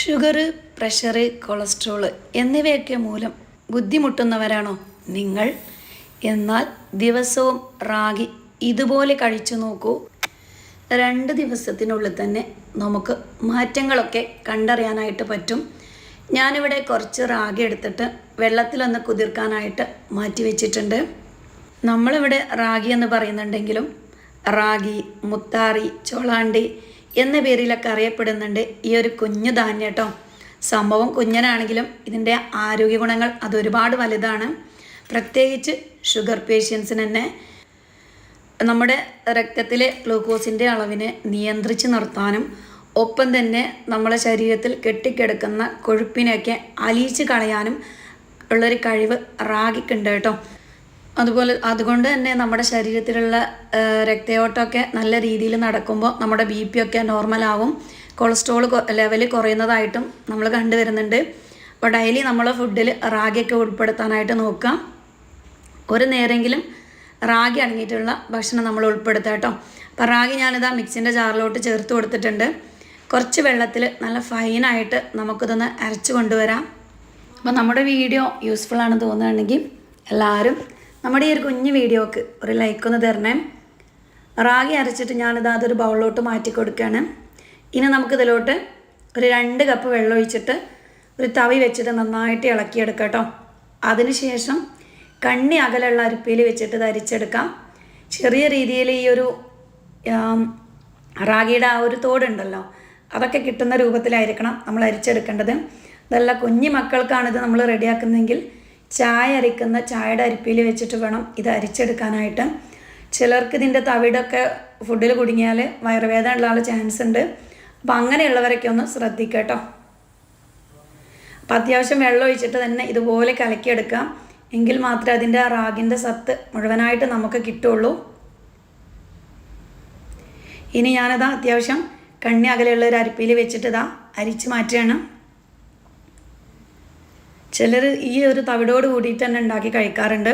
Sugar pressure cholesterol എന്നിവയൊക്കെ മൂലം ബുദ്ധിമുട്ടുന്നവരാണോ നിങ്ങൾ? എന്നാൽ ദിവസവും റാഗി ഇതുപോലെ കഴിച്ചു നോക്കൂ. രണ്ട് ദിവസത്തിനുള്ളിൽ തന്നെ നമുക്ക് മാറ്റങ്ങളൊക്കെ കണ്ടറിയാനായിട്ട് പറ്റും. ഞാനിവിടെ കുറച്ച് റാഗി എടുത്തിട്ട് വെള്ളത്തിലൊന്ന് കുതിർക്കാനായിട്ട് മാറ്റി വെച്ചിട്ടുണ്ട്. നമ്മളിവിടെ റാഗി എന്ന് പറയുന്നുണ്ടെങ്കിലും റാഗി മുത്താറി ചോളാണ്ടി എന്ന പേരിലൊക്കെ അറിയപ്പെടുന്നുണ്ട് ഈ ഒരു കുഞ്ഞു ധാന്യം കേട്ടോ. സംഭവം കുഞ്ഞനാണെങ്കിലും ഇതിന്റെ ആരോഗ്യ ഗുണങ്ങൾ അതൊരുപാട് വലുതാണ്. പ്രത്യേകിച്ച് ഷുഗർ പേഷ്യൻസിന് തന്നെ നമ്മുടെ രക്തത്തിലെ ഗ്ലൂക്കോസിന്റെ അളവിനെ നിയന്ത്രിച്ച് നിർത്താനും ഒപ്പം തന്നെ നമ്മുടെ ശരീരത്തിൽ കെട്ടിക്കിടക്കുന്ന കൊഴുപ്പിനെയൊക്കെ അലിയിച്ച് കളയാനും ഉള്ളൊരു കഴിവ് റാഗിക്കുണ്ട് കേട്ടോ. അതുപോലെ അതുകൊണ്ട് തന്നെ നമ്മുടെ ശരീരത്തിലുള്ള രക്തയോട്ടമൊക്കെ നല്ല രീതിയിൽ നടക്കുമ്പോൾ നമ്മുടെ ബി പി ഒക്കെ നോർമലാവും കൊളസ്ട്രോൾ ലെവൽ കുറയുന്നതായിട്ടും നമ്മൾ കണ്ടുവരുന്നുണ്ട് അപ്പോൾ ഡെയിലി നമ്മൾ ഫുഡിൽ റാഗിയൊക്കെ ഉൾപ്പെടുത്താനായിട്ട് നോക്കാം. ഒരു നേരെങ്കിലും റാഗി അടങ്ങിയിട്ടുള്ള ഭക്ഷണം നമ്മൾ ഉൾപ്പെടുത്തുക കേട്ടോ. അപ്പോൾ റാഗി ഞാനിതാ മിക്സിന്റെ ജാറിലോട്ട് ചേർത്ത് കൊടുത്തിട്ടുണ്ട്. കുറച്ച് വെള്ളത്തിൽ നല്ല ഫൈനായിട്ട് നമുക്കിതൊന്ന് അരച്ച് കൊണ്ടുവരാം. അപ്പോൾ നമ്മുടെ വീഡിയോ യൂസ്ഫുൾ ആണെന്ന് തോന്നുകയാണെങ്കിൽ എല്ലാവരും നമ്മുടെ ഈ ഒരു കുഞ്ഞു വീഡിയോക്ക് ഒരു ലൈക്ക് ഒന്ന് തരണേ. റാഗി അരച്ചിട്ട് ഞാനിത് അതൊരു ബൗളിലോട്ട് മാറ്റി കൊടുക്കുകയാണ് ഇനി നമുക്കിതിലോട്ട് ഒരു രണ്ട് കപ്പ് വെള്ളം ഒഴിച്ചിട്ട് ഒരു തവി വെച്ചിട്ട് നന്നായിട്ട് ഇളക്കിയെടുക്കാം കേട്ടോ അതിനുശേഷം കണ്ണി അകലുള്ള അരിപ്പയിൽ വെച്ചിട്ട് ഇത് അരിച്ചെടുക്കാം. ചെറിയ രീതിയിൽ ഈ ഒരു റാഗിയുടെ ആ ഒരു തോടുണ്ടല്ലോ അതൊക്കെ കിട്ടുന്ന രൂപത്തിലായിരിക്കണം നമ്മൾ അരിച്ചെടുക്കേണ്ടത്. ഇതെല്ലാം കുഞ്ഞു മക്കൾക്കാണിത് നമ്മൾ റെഡിയാക്കുന്നതെങ്കിൽ ചായ അരിക്കുന്ന ചായയുടെ അരിപ്പിയിൽ വെച്ചിട്ട് വേണം ഇത് അരിച്ചെടുക്കാനായിട്ട്. ചിലർക്ക് ഇതിന്റെ തവിടൊക്കെ ഫുഡിൽ കുടുങ്ങിയാൽ വയറുവേദന ഉള്ള ചാൻസ് ഉണ്ട്. അപ്പോൾ അങ്ങനെയുള്ളവരൊക്കെ ഒന്ന് ശ്രദ്ധിക്കട്ടോ കേട്ടോ. അപ്പം അത്യാവശ്യം വെള്ളം ഒഴിച്ചിട്ട് തന്നെ ഇതുപോലെ കലക്കിയെടുക്കാം. എങ്കിൽ മാത്രമേ അതിന്റെ റാഗിന്റെ സത്ത് മുഴുവനായിട്ട് നമുക്ക് കിട്ടുള്ളൂ. ഇനി ഞാനതാ അത്യാവശ്യം കണ്ണി അകലെയുള്ള ഒരു അരിപ്പിയിൽ വെച്ചിട്ട് ഇതാ അരിച്ച് മാറ്റുകയാണ്. ചിലർ ഈ ഒരു തവിടോട് കൂടിയിട്ട് തന്നെ ഉണ്ടാക്കി കഴിക്കാറുണ്ട്.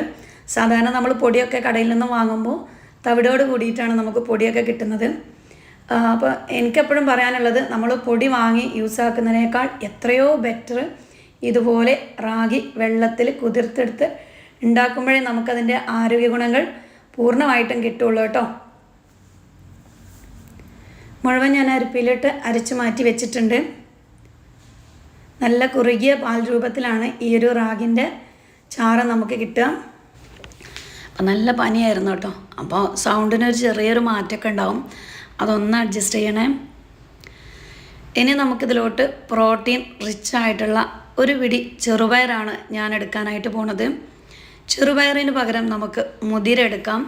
സാധാരണ നമ്മൾ പൊടിയൊക്കെ കടയിൽ നിന്ന് വാങ്ങുമ്പോൾ തവിടോട് കൂടിയിട്ടാണ് നമുക്ക് പൊടിയൊക്കെ കിട്ടുന്നത്. അപ്പോൾ എനിക്കെപ്പോഴും പറയാനുള്ളത് നമ്മൾ പൊടി വാങ്ങി യൂസ് ആക്കുന്നതിനേക്കാൾ എത്രയോ ബെറ്റർ ഇതുപോലെ റാഗി വെള്ളത്തിൽ കുതിർത്തെടുത്ത് ഉണ്ടാക്കുമ്പോഴേ നമുക്കതിന്റെ ആരോഗ്യ ഗുണങ്ങൾ പൂർണമായിട്ടും കിട്ടുള്ളൂ കേട്ടോ. മുഴുവൻ ഞാൻ അരിപ്പിലിട്ട് അരച്ച് മാറ്റി വെച്ചിട്ടുണ്ട്. നല്ല കുറുകിയ പാൽ രൂപത്തിലാണ് ഈ ഒരു റാഗിന്റെ ചാറ് നമുക്ക് കിട്ടുക. അപ്പം നല്ല പനിയായിരുന്നു കേട്ടോ. അപ്പോൾ സൗണ്ടിനൊരു ചെറിയൊരു മാറ്റമൊക്കെ ഉണ്ടാവും. അതൊന്ന് അഡ്ജസ്റ്റ് ചെയ്യണേ. ഇനി നമുക്കിതിലോട്ട് പ്രോട്ടീൻ റിച്ച് ആയിട്ടുള്ള ഒരു പിടി ചെറുപയറാണ് ഞാൻ എടുക്കാനായിട്ട് പോണത്. ചെറുപയറിന് പകരം നമുക്ക് മുതിര എടുക്കാം.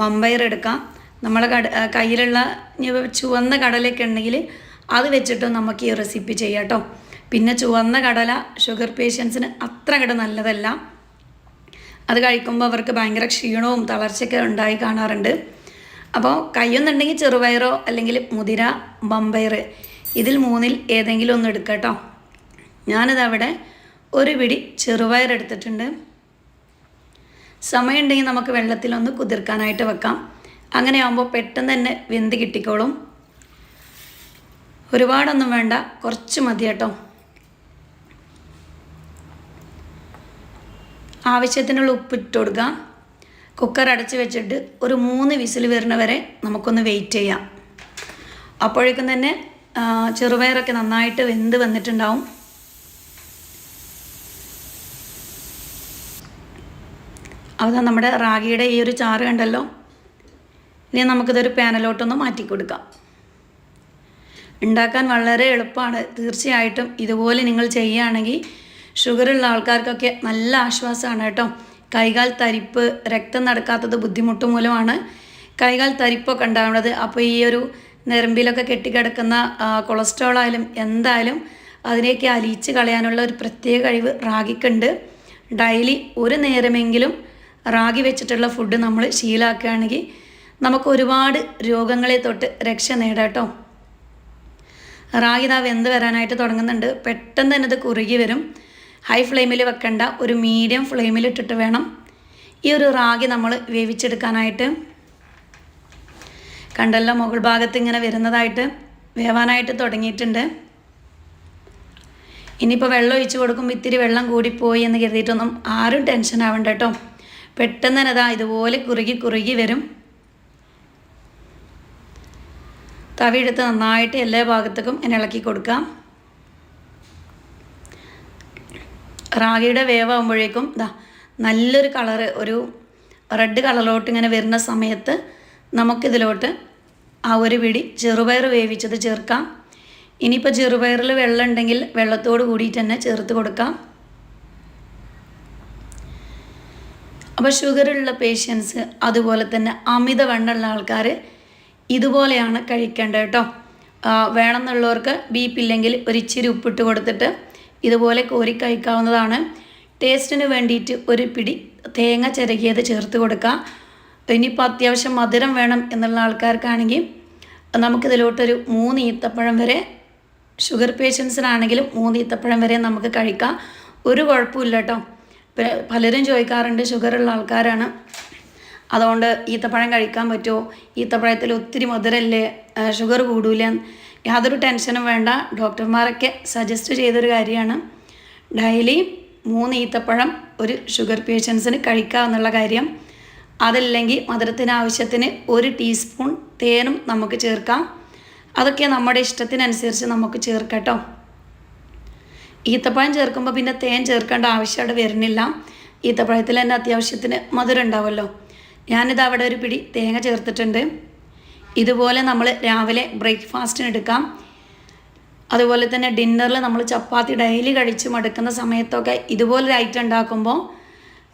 മമ്പയർ എടുക്കാം. നമ്മളെ കട കയ്യിലുള്ള ചുവന്ന കടലൊക്കെ ഉണ്ടെങ്കിൽ അത് വെച്ചിട്ട് നമുക്ക് ഈ റെസിപ്പി ചെയ്യാം കേട്ടോ. പിന്നെ ചുവന്ന കടല ഷുഗർ പേഷ്യൻസിന് അത്ര കട നല്ലതല്ല. അത് കഴിക്കുമ്പോൾ അവർക്ക് ഭയങ്കര ക്ഷീണവും തളർച്ചയൊക്കെ ഉണ്ടായി കാണാറുണ്ട്. അപ്പോൾ കയ്യൊന്നുണ്ടെങ്കിൽ ചെറുപയറോ അല്ലെങ്കിൽ മുതിര ബമ്പയർ ഇതിൽ മൂന്നിൽ ഏതെങ്കിലും ഒന്ന് എടുക്കുക കേട്ടോ. ഞാനിതവിടെ ഒരു പിടി ചെറുപയർ എടുത്തിട്ടുണ്ട്. സമയമുണ്ടെങ്കിൽ നമുക്ക് വെള്ളത്തിലൊന്ന് കുതിർക്കാനായിട്ട് വെക്കാം. അങ്ങനെ ആകുമ്പോൾ പെട്ടെന്ന് തന്നെ വെന്ത് കിട്ടിക്കോളും. ഒരുപാടൊന്നും വേണ്ട കുറച്ച് മതി കേട്ടോ. ആവശ്യത്തിനുള്ള ഉപ്പ് ഇട്ട് കൊടുക്കുക കുക്കർ അടച്ച് വെച്ചിട്ട് ഒരു മൂന്ന് വിസിൽ വരുന്ന വരെ നമുക്കൊന്ന് വെയിറ്റ് ചെയ്യാം. അപ്പോഴേക്കും തന്നെ ചെറുപയറൊക്കെ നന്നായിട്ട് വെന്ത് വന്നിട്ടുണ്ടാവും. അത് നമ്മുടെ റാഗിയുടെ ഈ ഒരു ചാറ് കണ്ടല്ലോ? ഇനി നമുക്കിതൊരു പാനലോട്ടൊന്ന് മാറ്റി കൊടുക്കാം. ഉണ്ടാക്കാൻ വളരെ എളുപ്പമാണ്. തീർച്ചയായിട്ടും ഇതുപോലെ നിങ്ങൾ ചെയ്യുകയാണെങ്കിൽ ഷുഗറുള്ള ആൾക്കാർക്കൊക്കെ നല്ല ആശ്വാസമാണ് കേട്ടോ. കൈകാൽ തരിപ്പ് രക്തം നടക്കാത്തത് ബുദ്ധിമുട്ട് മൂലമാണ് കൈകാൽ തരിപ്പൊക്കെ ഉണ്ടാവുന്നത്. അപ്പോൾ ഈ ഒരു ഞരമ്പിലൊക്കെ കെട്ടിക്കിടക്കുന്ന കൊളസ്ട്രോൾ ആയാലും എന്തായാലും അതിനെയൊക്കെ അലിയിച്ച് കളയാനുള്ള ഒരു പ്രത്യേക കഴിവ് റാഗിക്കുണ്ട്. ഡെയിലി ഒരു നേരമെങ്കിലും റാഗി വെച്ചിട്ടുള്ള ഫുഡ് നമ്മൾ ശീലാക്കുകയാണെങ്കിൽ നമുക്ക് ഒരുപാട് രോഗങ്ങളെ തൊട്ട് രക്ഷ നേടാം കേട്ടോ. റാഗി ഇതാ വെന്ത് വരാനായിട്ട് തുടങ്ങുന്നുണ്ട്. പെട്ടെന്ന് തന്നെ അത് കുറുകി വരും. ഹൈ ഫ്ലെയിമിൽ വെക്കേണ്ട. ഒരു മീഡിയം ഫ്ലെയിമിൽ ഇട്ടിട്ട് വേണം. ഈ ഒരു റാഗി നമ്മൾ വേവിച്ചെടുക്കാനായിട്ട്. കണ്ടല്ലോ മുകൾ ഭാഗത്ത് ഇങ്ങനെ വരുന്നതായിട്ട് വേവാനായിട്ട് തുടങ്ങിയിട്ടുണ്ട്. ഇനിയിപ്പോൾ വെള്ളം ഒഴിച്ച് കൊടുക്കുമ്പോൾ ഇത്തിരി വെള്ളം കൂടിപ്പോയി എന്ന് കരുതിയിട്ടൊന്നും ആരും ടെൻഷൻ ആവണ്ട കേട്ടോ പെട്ടെന്ന് തന്നെ അതാ ഇതുപോലെ കുറുകി കുറുകി വരും. തവി എടുത്ത് നന്നായിട്ട് എല്ലാ ഭാഗത്തേക്കും ഇളക്കി കൊടുക്കാം. റാഗിയുടെ വേവാകുമ്പോഴേക്കും ഇതാ നല്ലൊരു കളറ് ഒരു റെഡ് കളറിലോട്ട് ഇങ്ങനെ വരുന്ന സമയത്ത് നമുക്കിതിലോട്ട് ആ ഒരു പിടി ചെറുപയർ വേവിച്ചത് ചേർക്കാം. ഇനിയിപ്പോൾ ചെറുപയറിൽ വെള്ളം ഉണ്ടെങ്കിൽ വെള്ളത്തോട് കൂടിയിട്ട് തന്നെ ചേർത്ത് കൊടുക്കാം. അപ്പോൾ ഷുഗറുള്ള പേഷ്യൻസ് അതുപോലെ തന്നെ അമിത അമിതവണ്ണമുള്ള ആൾക്കാർ ഇതുപോലെയാണ് കഴിക്കേണ്ടത് കേട്ടോ. വേണമെന്നുള്ളവർക്ക് ബി പി ഇല്ലെങ്കിൽ ഒരു ഇച്ചിരി ഉപ്പിട്ട് കൊടുത്തിട്ട് ഇതുപോലെ കോരി കഴിക്കാവുന്നതാണ്. ടേസ്റ്റിന് വേണ്ടിയിട്ട് ഒരു പിടി തേങ്ങ ചിരകിയത് ചേർത്ത് കൊടുക്കാം. ഇനിയിപ്പോൾ അത്യാവശ്യം മധുരം വേണം എന്നുള്ള ആൾക്കാർക്കാണെങ്കിൽ നമുക്കിതിലോട്ടൊരു മൂന്ന് ഈത്തപ്പഴം വരെ ഷുഗർ പേഷ്യൻസിനാണെങ്കിലും മൂന്ന് ഈത്തപ്പഴം വരെ നമുക്ക് കഴിക്കാം. ഒരു കുഴപ്പമില്ല കേട്ടോ. പലരും ചോദിക്കാറുണ്ട് ഷുഗറുള്ള ആൾക്കാരാണ്. അതുകൊണ്ട് ഈത്തപ്പഴം കഴിക്കാൻ പറ്റുമോ? ഈത്തപ്പഴത്തിൽ ഒത്തിരി മധുരമല്ലേ ഷുഗർ കൂടൂല. യാതൊരു ടെൻഷനും വേണ്ട. ഡോക്ടർമാരൊക്കെ സജസ്റ്റ് ചെയ്തൊരു കാര്യമാണ്. ഡെയിലി മൂന്ന് ഈത്തപ്പഴം ഒരു ഷുഗർ പേഷ്യൻസിന് കഴിക്കാമെന്നുള്ള കാര്യം. അതല്ലെങ്കിൽ മധുരത്തിന് ആവശ്യത്തിന് ഒരു ടീസ്പൂൺ തേനും നമുക്ക് ചേർക്കാം. അതൊക്കെ നമ്മുടെ ഇഷ്ടത്തിനനുസരിച്ച് നമുക്ക് ചേർക്കട്ടോ. ഈത്തപ്പഴം ചേർക്കുമ്പോൾ പിന്നെ തേൻ ചേർക്കേണ്ട ആവശ്യം അവിടെ വരുന്നില്ല. ഈത്തപ്പഴത്തിൽ തന്നെ അത്യാവശ്യത്തിന് മധുരം ഉണ്ടാവുമല്ലോ. ഞാനിത് അവിടെ ഒരു പിടി തേങ്ങ ചേർത്തിട്ടുണ്ട്. ഇതുപോലെ നമ്മൾ രാവിലെ ബ്രേക്ക്ഫാസ്റ്റിന് എടുക്കാം. അതുപോലെ തന്നെ ഡിന്നറിൽ നമ്മൾ ചപ്പാത്തി ഡെയിലി കഴിച്ച് മടുക്കുന്ന സമയത്തൊക്കെ ഇതുപോലൊരു ഐറ്റം ഉണ്ടാക്കുമ്പോൾ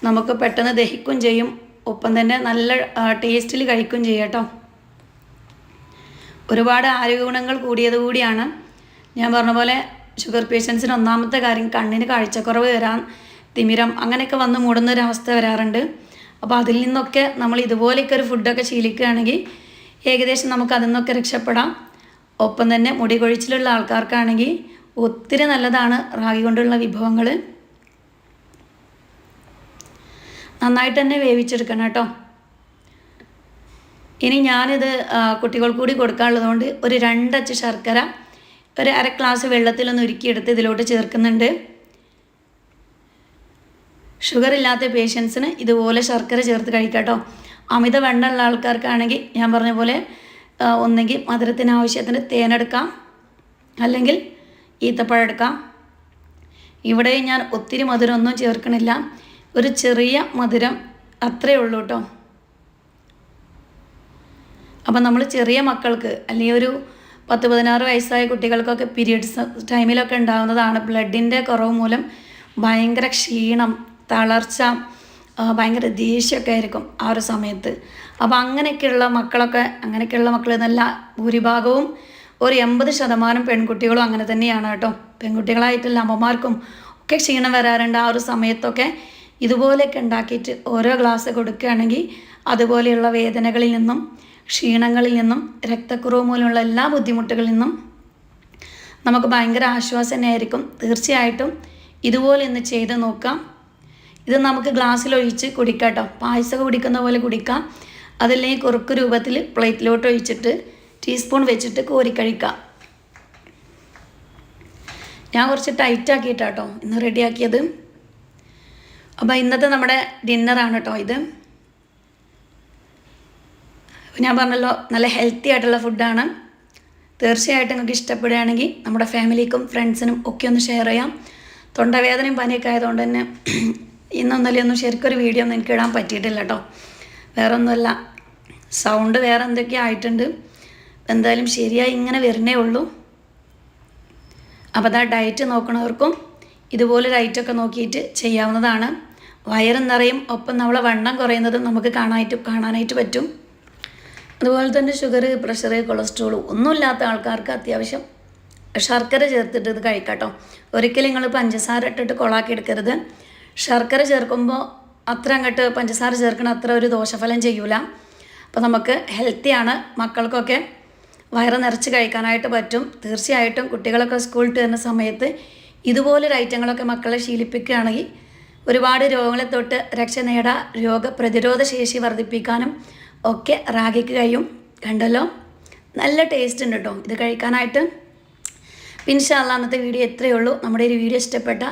നമുക്ക് പെട്ടെന്ന് ദഹിക്കും ചെയ്യും. ഒപ്പം തന്നെ നല്ല ടേസ്റ്റിൽ കഴിക്കും ചെയ്യും കേട്ടോ. ഒരുപാട് ആരോഗ്യ ഗുണങ്ങൾ കൂടിയത് കൂടിയാണ്. ഞാൻ പറഞ്ഞ പോലെ ഷുഗർ പേഷ്യൻസിന് ഒന്നാമത്തെ കാര്യം കണ്ണിന് കാഴ്ചക്കുറവ് വരാൻ തിമിരം അങ്ങനെയൊക്കെ വന്ന് മൂടുന്ന ഒരു അവസ്ഥ വരാറുണ്ട്. അപ്പോൾ അതിൽ നിന്നൊക്കെ നമ്മൾ ഇതുപോലെയൊക്കെ ഒരു ഫുഡൊക്കെ ശീലിക്കുകയാണെങ്കിൽ ഏകദേശം നമുക്ക് അതിൽ രക്ഷപ്പെടാം. ഒപ്പം തന്നെ മുടി കൊഴിച്ചിലുള്ള ആൾക്കാർക്കാണെങ്കിൽ ഒത്തിരി നല്ലതാണ് റാഗി കൊണ്ടുള്ള വിഭവങ്ങൾ നന്നായിട്ട് തന്നെ വേവിച്ചെടുക്കണം കേട്ടോ. ഇനി ഞാനിത് ആ, കുട്ടികൾക്ക് കൂടി കൊടുക്കാനുള്ളതുകൊണ്ട് ഒരു രണ്ടച്ച് ശർക്കര ഒരു അര ഗ്ലാസ് വെള്ളത്തിലൊന്ന് ഉരുക്കിയെടുത്ത് ഇതിലോട്ട് ചേർക്കുന്നുണ്ട്. ഷുഗർ ഇല്ലാത്ത പേഷ്യൻസിന് ഇതുപോലെ ശർക്കര ചേർത്ത് കഴിക്കാം കേട്ടോ. അമിത വെണ്ണമുള്ള ആൾക്കാർക്കാണെങ്കിൽ ഞാൻ പറഞ്ഞ പോലെ ഒന്നെങ്കിൽ മധുരത്തിന് ആവശ്യത്തിന് തേനെടുക്കാം അല്ലെങ്കിൽ ഈത്തപ്പഴം എടുക്കാം. ഇവിടെ ഞാൻ ഒത്തിരി മധുരമൊന്നും ചേർക്കണില്ല. ഒരു ചെറിയ മധുരം അത്രയേ ഉള്ളൂ കേട്ടോ അപ്പം നമ്മൾ ചെറിയ മക്കൾക്ക് അല്ലെങ്കിൽ ഒരു പത്ത് പതിനാറ് വയസ്സായ കുട്ടികൾക്കൊക്കെ പീരീഡ്സ് ടൈമിലൊക്കെ ഉണ്ടാകുന്നതാണ്. ബ്ലഡിന്റെ കുറവ് മൂലം ഭയങ്കര ക്ഷീണം തളർച്ച ഭയങ്കര ദേഷ്യമൊക്കെ ആയിരിക്കും ആ ഒരു സമയത്ത്. അപ്പോൾ അങ്ങനെയൊക്കെയുള്ള മക്കളൊക്കെ അങ്ങനെയൊക്കെയുള്ള മക്കൾ നല്ല ഭൂരിഭാഗവും ഒരു എൺപത് ശതമാനം പെൺകുട്ടികളും അങ്ങനെ തന്നെയാണ് കേട്ടോ. പെൺകുട്ടികളായിട്ടുള്ള അമ്മമാർക്കും ഒക്കെ ക്ഷീണം വരാറുണ്ട് ആ ഒരു സമയത്തൊക്കെ. ഇതുപോലെയൊക്കെ ഉണ്ടാക്കിയിട്ട് ഓരോ ഗ്ലാസ് കൊടുക്കുകയാണെങ്കിൽ അതുപോലെയുള്ള വേദനകളിൽ നിന്നും ക്ഷീണങ്ങളിൽ നിന്നും രക്തക്കുറവ് മൂലമുള്ള എല്ലാ ബുദ്ധിമുട്ടുകളിൽ നിന്നും നമുക്ക് ഭയങ്കര ആശ്വാസം തന്നെയായിരിക്കും തീർച്ചയായിട്ടും ഇതുപോലെ ഒന്ന് ചെയ്ത് നോക്കാം. ഇത് നമുക്ക് ഗ്ലാസ്സിലൊഴിച്ച് കുടിക്കാം കേട്ടോ പായസമൊക്കെ കുടിക്കുന്ന പോലെ കുടിക്കാം. അതല്ലെങ്കിൽ കുറുക്ക് രൂപത്തിൽ പ്ലേറ്റിലോട്ട് ഒഴിച്ചിട്ട് ടീസ്പൂൺ വെച്ചിട്ട് കോരി കഴിക്കാം. ഞാൻ കുറച്ച് ടൈറ്റ് ആക്കിയിട്ടാട്ടോ ഇന്ന് റെഡിയാക്കിയത് അപ്പോൾ ഇന്നത്തെ നമ്മുടെ ഡിന്നറാണ് കേട്ടോ ഇത്. ഞാൻ പറഞ്ഞല്ലോ നല്ല ഹെൽത്തി ആയിട്ടുള്ള ഫുഡാണ് തീർച്ചയായിട്ടും നിങ്ങൾക്ക് ഇഷ്ടപ്പെടുകയാണെങ്കിൽ നമ്മുടെ ഫാമിലിക്കും ഫ്രണ്ട്സിനും ഒക്കെ ഒന്ന് ഷെയർ ചെയ്യാം. തൊണ്ടവേദനയും പനിയൊക്കെ ആയതുകൊണ്ട് തന്നെ ഇന്നൊന്നല്ലേ ഒന്നും ശരിക്കൊരു വീഡിയോ ഒന്നും എനിക്ക് ഇടാൻ പറ്റിയിട്ടില്ല കേട്ടോ വേറെ ഒന്നുമല്ല സൗണ്ട് വേറെ എന്തൊക്കെയോ ആയിട്ടുണ്ട്? എന്തായാലും ശരിയായി ഇങ്ങനെ വരുന്നേ ഉള്ളൂ. അപ്പോൾ അതാ ഡയറ്റ് നോക്കണവർക്കും ഇതുപോലെ ഡയറ്റൊക്കെ നോക്കിയിട്ട് ചെയ്യാവുന്നതാണ്. വയറും നിറയും ഒപ്പം നമ്മളെ വണ്ണം കുറയുന്നത് നമുക്ക് കാണാനായിട്ട് കാണാനായിട്ട് പറ്റും. അതുപോലെ തന്നെ ഷുഗർ പ്രഷർ കൊളസ്ട്രോൾ ഒന്നുമില്ലാത്ത ആൾക്കാർക്ക് അത്യാവശ്യം ശർക്കര ചേർത്തിട്ട് ഇത് കഴിക്കാം കേട്ടോ ഒരിക്കലും നിങ്ങൾ പഞ്ചസാര ഇട്ടിട്ട് കൊളാക്കി എടുക്കരുത്. ശർക്കര ചേർക്കുമ്പോൾ അത്ര അങ്ങോട്ട് പഞ്ചസാര ചേർക്കണ അത്ര ഒരു ദോഷഫലം ചെയ്യൂല. അപ്പോൾ നമുക്ക് ഹെൽത്തിയാണ് മക്കൾക്കൊക്കെ വയറ് നിറച്ച് കഴിക്കാനായിട്ട് പറ്റും. തീർച്ചയായിട്ടും കുട്ടികളൊക്കെ സ്കൂളിൽ വരുന്ന സമയത്ത് ഇതുപോലൊരു ഐറ്റങ്ങളൊക്കെ മക്കളെ ശീലിപ്പിക്കുകയാണെങ്കിൽ ഒരുപാട് രോഗങ്ങളെ തൊട്ട് രക്ഷ നേടാൻ രോഗപ്രതിരോധ ശേഷി വർദ്ധിപ്പിക്കാനും ഒക്കെ റാഗിക്ക് കഴിയും. കണ്ടല്ലോ? നല്ല ടേസ്റ്റ് ഉണ്ട് കേട്ടോ ഇത് കഴിക്കാനായിട്ട്. പിൻഷാല്ല അന്നത്തെ വീഡിയോ എത്രയേ ഉള്ളൂ. നമ്മുടെ ഒരു വീഡിയോ ഇഷ്ടപ്പെട്ട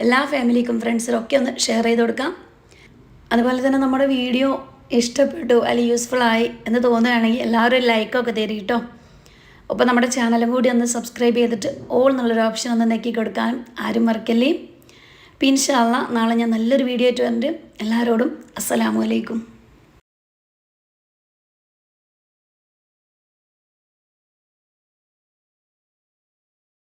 എല്ലാ ഫാമിലിക്കും ഫ്രണ്ട്സിനും ഒക്കെ ഒന്ന് ഷെയർ ചെയ്ത് കൊടുക്കാം. അതുപോലെ തന്നെ നമ്മുടെ വീഡിയോ ഇഷ്ടപ്പെട്ടു അല്ലെങ്കിൽ യൂസ്ഫുൾ ആയി എന്ന് തോന്നുകയാണെങ്കിൽ എല്ലാവരും ലൈക്കൊക്കെ തരും കേട്ടോ. അപ്പോൾ നമ്മുടെ ചാനലും കൂടി ഒന്ന് സബ്സ്ക്രൈബ് ചെയ്തിട്ട് ഓൾ എന്നുള്ളൊരു ഓപ്ഷൻ ഒന്ന് നെക്കി കൊടുക്കാനും ആരും മറക്കല്ലേ. പിൻഷാല്ല നാളെ ഞാൻ നല്ലൊരു വീഡിയോ ആയിട്ട് വന്നിട്ട് എല്ലാവരോടും അസ്സലാമു അലൈക്കും.